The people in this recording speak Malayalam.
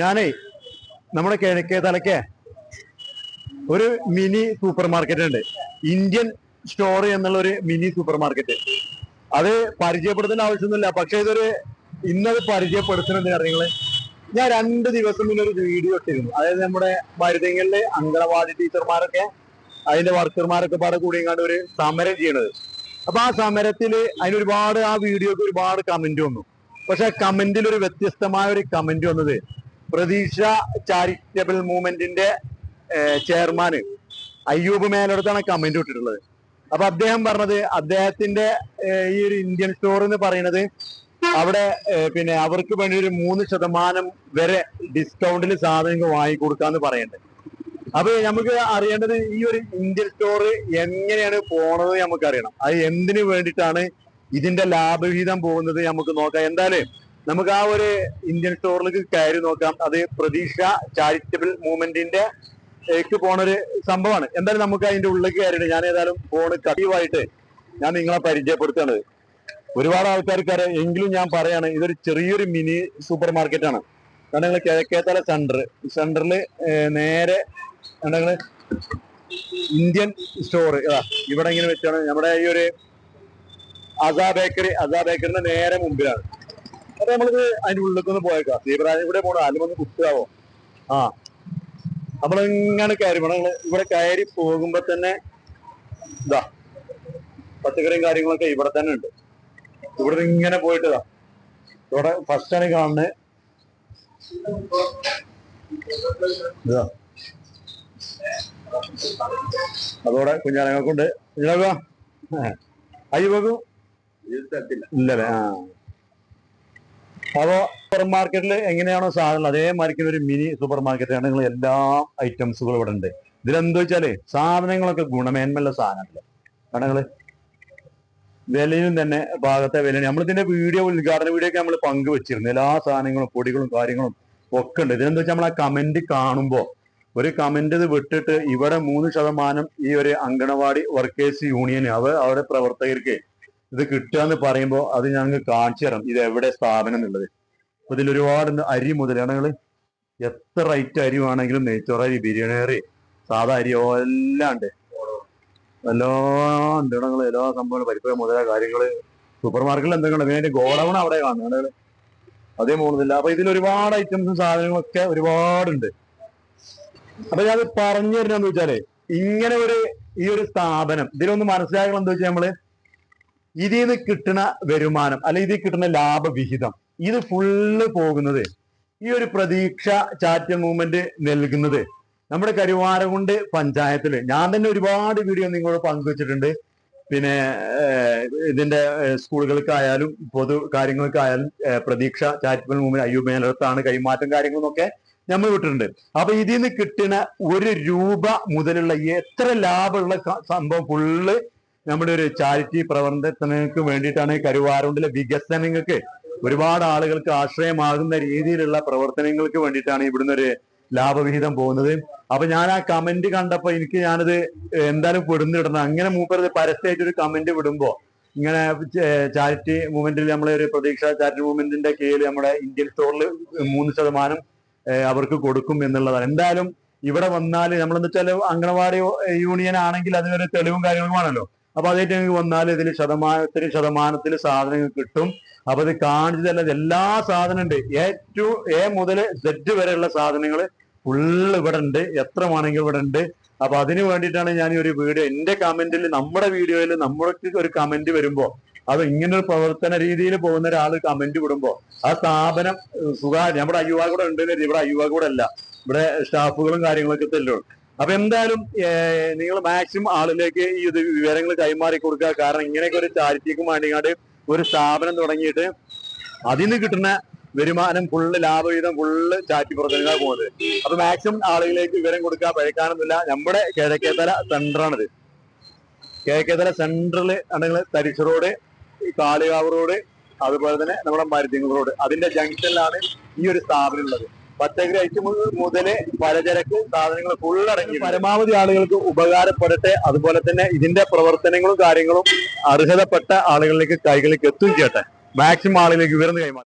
ഞാനേ നമ്മുടെ കിഴക്കേ തലക്കേ ഒരു മിനി സൂപ്പർ മാർക്കറ്റ് ഉണ്ട് ഇന്ത്യൻ സ്റ്റോർ എന്നുള്ള ഒരു മിനി സൂപ്പർ മാർക്കറ്റ് അത് പരിചയപ്പെടുത്തേണ്ട ആവശ്യമൊന്നുമില്ല. പക്ഷെ ഇതൊരു ഇന്നത് പരിചയപ്പെടുത്തുന്നത് നിങ്ങൾ ഞാൻ രണ്ട് ദിവസം മുന്നേ ഒരു വീഡിയോ ഇട്ടിരുന്നു. അതായത് നമ്മുടെ മരുതങ്ങളിലെ അങ്കണവാടി ടീച്ചർമാരൊക്കെ അതിന്റെ വർക്കർമാരൊക്കെ പാടെ കൂടിയങ്ങാണ്ട് ഒരു സമരം ചെയ്യണത്. അപ്പൊ ആ സമരത്തിൽ അതിനൊരുപാട് ആ വീഡിയോക്ക് ഒരുപാട് കമന്റ് വന്നു. പക്ഷെ കമന്റിൽ ഒരു വ്യത്യസ്തമായ ഒരു കമന്റ് വന്നത് പ്രതീക്ഷ ചാരിറ്റബിൾ മൂവ്മെന്റിന്റെ ചെയർമാന് അയ്യൂബ് മേലോടത്താണ് കമന്റ് ഇട്ടിട്ടുള്ളത്. അപ്പൊ അദ്ദേഹം പറഞ്ഞത് അദ്ദേഹത്തിന്റെ ഈ ഒരു ഇന്ത്യൻ സ്റ്റോർ എന്ന് പറയുന്നത് അവിടെ പിന്നെ അവർക്ക് വേണ്ടി ഒരു മൂന്ന് ശതമാനം വരെ ഡിസ്കൗണ്ടിൽ സാധനങ്ങൾ വാങ്ങിക്കൊടുക്കാന്ന് പറയുന്നുണ്ട് അപ്പൊ നമുക്ക് അറിയേണ്ടത് ഈ ഒരു ഇന്ത്യൻ സ്റ്റോർ എങ്ങനെയാണ് പോണത് നമുക്ക് അറിയണം അത് എന്തിനു വേണ്ടിയിട്ടാണ് ഇതിന്റെ ലാഭവിഹിതം പോകുന്നത് നമുക്ക് നോക്കാം. എന്തായാലും നമുക്ക് ആ ഒരു ഇന്ത്യൻ സ്റ്റോറിലേക്ക് കയറി നോക്കാം. അത് പ്രതീക്ഷ ചാരിറ്റബിൾ മൂവ്മെന്റിന്റെ ഏക്ക് പോണ ഒരു സംഭവമാണ്. എന്തായാലും നമുക്ക് അതിന്റെ ഉള്ളിലേക്ക് കയറിയിട്ട് ഞാൻ ഏതായാലും ഫോണ് കട്ടീവായിട്ട് ഞാൻ നിങ്ങളെ പരിചയപ്പെടുത്തുകയാണ്. ഒരുപാട് ആൾക്കാർക്ക് അറിയാം എങ്കിലും ഞാൻ പറയാണ് ഇതൊരു ചെറിയൊരു മിനി സൂപ്പർ മാർക്കറ്റ് ആണ്. കാരണം കിഴക്കേത്തല സെന്റർ സെന്ററിൽ നേരെ എന്താ ഇന്ത്യൻ സ്റ്റോർ ഇവിടെ ഇങ്ങനെ വെച്ചാണ്. നമ്മുടെ ഈ ഒരു അസാ ബേക്കറി അസാ ബേക്കറിന്റെ നേരെ മുമ്പിലാണ്. അപ്പൊ നമ്മൾക്ക് അതിന്റെ ഉള്ളിലേക്ക് ഒന്ന് പോയേക്കാം. ദീപരാജൻ ഇവിടെ പോണോ ആലും ഒന്ന് കുത്താവോ ആ. നമ്മളിങ്ങനെ കയറി പോണം. ഇവിടെ കയറി പോകുമ്പോ തന്നെ ഇതാ പച്ചക്കറിയും കാര്യങ്ങളൊക്കെ ഇവിടെ തന്നെ ഉണ്ട്. ഇവിടെ ഇങ്ങനെ പോയിട്ട് ഇതാ ഇവിടെ ഫസ്റ്റ് ആണ് കാണുന്നത് ഇതാ. അതോടെ കുഞ്ഞാനങ്ങൾക്കുണ്ട് കുഞ്ഞാനക അയ്യോ ഇല്ലല്ലേ? ആ. അപ്പോ സൂപ്പർ മാർക്കറ്റിൽ എങ്ങനെയാണോ അതേ അതേമാതിരി ഒരു മിനി സൂപ്പർ മാർക്കറ്റാണ് നിങ്ങൾ എല്ലാ ഐറ്റംസുകളും ഇവിടെ ഉണ്ട്. ഇതിലെന്താ വെച്ചാൽ സാധനങ്ങളൊക്കെ ഗുണമേന്മയുള്ള സാധനങ്ങൾ. കാരണം നിങ്ങൾ വിലയും തന്നെ ഭാഗത്തെ വില നമ്മളിതിന്റെ വീഡിയോ ഉദ്ഘാടന വീഡിയോ ഒക്കെ നമ്മൾ പങ്കുവെച്ചിരുന്നു. എല്ലാ സാധനങ്ങളും പൊടികളും കാര്യങ്ങളും ഒക്കെ ഉണ്ട്. ഇതിനെന്താ വെച്ചാൽ നമ്മൾ ആ കമന്റ് കാണുമ്പോ ഒരു കമന്റ് ഇത് വിട്ടിട്ട് ഇവിടെ മൂന്ന് ശതമാനം ഈ ഒരു അങ്കണവാടി വർക്കേഴ്സ് യൂണിയൻ അവ അവരുടെ പ്രവർത്തകർക്ക് ഇത് കിട്ടുക എന്ന് പറയുമ്പോൾ അത് ഞങ്ങൾക്ക് കാണിച്ചു തരാം ഇത് എവിടെ സ്ഥാപനം എന്നുള്ളത്. അപ്പൊ ഇതിൽ ഒരുപാട് അരി ഞങ്ങൾ എത്ര റൈറ്റ് അരി വേണമെങ്കിലും നെയ്ച്ചോറരി ബിരിയാണി അരി സാധാ അരി എല്ലാം ഉണ്ട്. എല്ലാം ഉണ്ട്. ഞങ്ങൾ എല്ലാ സംഭവങ്ങളും പരിപ്പ് മുതല കാര്യങ്ങൾ. സൂപ്പർ മാർക്കറ്റിൽ എന്തെങ്കിലും പിന്നെ ഗോഡൗൺ അവിടെ കാണുന്നത്. അതേ പോകുന്നില്ല അപ്പൊ ഇതിൽ ഒരുപാട് ഐറ്റംസും സാധനങ്ങളൊക്കെ ഒരുപാടുണ്ട് അപ്പൊ ഞാൻ പറഞ്ഞു തരുന്നതെന്ന് വെച്ചാലേ ഇങ്ങനെ ഒരു ഈ ഒരു സ്ഥാപനം ഇതിലൊന്ന് മനസ്സിലാക്കണം എന്താ വെച്ചാൽ നമ്മൾ ഇതിൽ നിന്ന് കിട്ടുന്ന വരുമാനം അല്ലെ ഇതിൽ കിട്ടുന്ന ലാഭവിഹിതം ഇത് ഫുള്ള് പോകുന്നത് ഈ ഒരു പ്രതീക്ഷ ചാറ്റ് മൂവ്മെന്റ് നൽകുന്നത് നമ്മുടെ കരുവാരകുണ്ട് പഞ്ചായത്തിൽ ഞാൻ തന്നെ ഒരുപാട് വീഡിയോ നിങ്ങളോട് പങ്കുവച്ചിട്ടുണ്ട്. പിന്നെ ഇതിന്റെ സ്കൂളുകൾക്കായാലും പൊതു കാര്യങ്ങൾക്കായാലും പ്രതീക്ഷ ചാരിറ്റബിൾ മൂവ്മെന്റ് അയ്യൂബ് മേലത്താണ് കൈമാറ്റം കാര്യങ്ങളൊക്കെ നമ്മൾ വിട്ടിട്ടുണ്ട്. അപ്പൊ ഇതിൽ നിന്ന് കിട്ടുന്ന ഒരു രൂപ മുതലുള്ള എത്ര ലാഭമുള്ള സംഭവം ഫുള്ള് നമ്മുടെ ഒരു ചാരിറ്റി പ്രവർത്തനങ്ങൾക്ക് വേണ്ടിയിട്ടാണ് കരുവാറുണ്ടിലെ വികസനങ്ങൾക്ക് ഒരുപാട് ആളുകൾക്ക് ആശ്രയമാകുന്ന രീതിയിലുള്ള പ്രവർത്തനങ്ങൾക്ക് വേണ്ടിയിട്ടാണ് ഇവിടുന്ന് ഒരു ലാഭവിഹിതം പോകുന്നത്. അപ്പൊ ഞാൻ ആ കമന്റ് കണ്ടപ്പോ എനിക്ക് ഞാനത് എന്തായാലും പെടുന്നിടണം അങ്ങനെ മൂപ്പരത് പരസ്യമായിട്ട് ഒരു കമന്റ് വിടുമ്പോ ഇങ്ങനെ ചാരിറ്റി മൂവ്മെന്റിൽ നമ്മളെ ഒരു പ്രതീക്ഷ ചാരിറ്റി മൂവ്മെന്റിന്റെ കീഴിൽ നമ്മുടെ ഇന്ത്യൻ സ്റ്റോറിൽ മൂന്ന് ശതമാനം അവർക്ക് കൊടുക്കും എന്നുള്ളതാണ്. എന്തായാലും ഇവിടെ വന്നാൽ നമ്മളെന്ന് വെച്ചാൽ അംഗനവാടി യൂണിയൻ ആണെങ്കിൽ അതിനൊരു തെളിവും കാര്യങ്ങളും ആണല്ലോ. അപ്പൊ അതേറ്റ് നിങ്ങൾക്ക് വന്നാൽ ഇതിൽ ശതമാനത്തിന് ശതമാനത്തിൽ സാധനങ്ങൾ കിട്ടും. അപ്പൊ ഇത് കാണിച്ചു തന്നെ എല്ലാ സാധനം ഉണ്ട്. എ ടു എ മുതൽ സെഡ് വരെയുള്ള സാധനങ്ങൾ ഫുള്ള് ഇവിടെ ഉണ്ട്. എത്ര വേണമെങ്കിൽ ഇവിടെ ഉണ്ട്. അപ്പൊ അതിന് വേണ്ടിയിട്ടാണ് ഞാൻ ഈ ഒരു വീഡിയോ എന്റെ കമന്റിൽ നമ്മുടെ വീഡിയോയിൽ നമ്മൾക്ക് ഒരു കമന്റ് വരുമ്പോ അത് ഇങ്ങനെ ഒരു പ്രവർത്തന രീതിയിൽ പോകുന്ന ഒരാൾ കമന്റ് വിടുമ്പോ ആ സ്ഥാപനം സുഖ നമ്മുടെ അയ്യുവാ കൂടെ ഉണ്ട് ഇവിടെ അയ്യുവാ കൂടെ അല്ല. ഇവിടെ സ്റ്റാഫുകളും കാര്യങ്ങളൊക്കെ തന്നെ ഉള്ളൂ അപ്പൊ എന്തായാലും നിങ്ങൾ മാക്സിമം ആളിലേക്ക് ഈ ഇത് വിവരങ്ങൾ കൈമാറി കൊടുക്കുക. കാരണം ഇങ്ങനെയൊക്കെ ഒരു ചാരിറ്റിക്കും വേണ്ടിങ്ങാണ്ട് ഒരു സ്ഥാപനം തുടങ്ങിയിട്ട് അതിൽ നിന്ന് കിട്ടുന്ന വരുമാനം ഫുള്ള് ലാഭവിഹിതം ഫുള്ള് ചാറ്റി പ്രവർത്തനങ്ങളാണ് പോകുന്നത്. അപ്പൊ മാക്സിമം ആളുകളിലേക്ക് വിവരം കൊടുക്കുക. പഴക്കാനൊന്നുമില്ല നമ്മുടെ കിഴക്കേത്തല സെന്ററാണിത്. കിഴക്കേത്തല സെന്ററിൽ ആണെങ്കിൽ തരിശ് റോഡ് കാളികാവ് റോഡ് അതുപോലെ തന്നെ നമ്മുടെ മരുതിങ്ങൾ റോഡ്. അതിന്റെ ജംഗ്ഷനിലാണ് ഈ ഒരു സ്ഥാപനം ഉള്ളത്. പച്ചക്കറി ഐറ്റം മുതൽ പലചരക്ക് സാധനങ്ങൾ ഫുള്ളടങ്ങി പരമാവധി ആളുകൾക്ക് ഉപകാരപ്പെടട്ടെ. അതുപോലെ തന്നെ ഇതിന്റെ പ്രവർത്തനങ്ങളും കാര്യങ്ങളും അർഹതപ്പെട്ട ആളുകളിലേക്ക് കൈകളിലേക്ക് എത്തുകയും ചെയ്യട്ടെ. മാക്സിമം ആളുകളിലേക്ക് വിവരം കൈമാറും.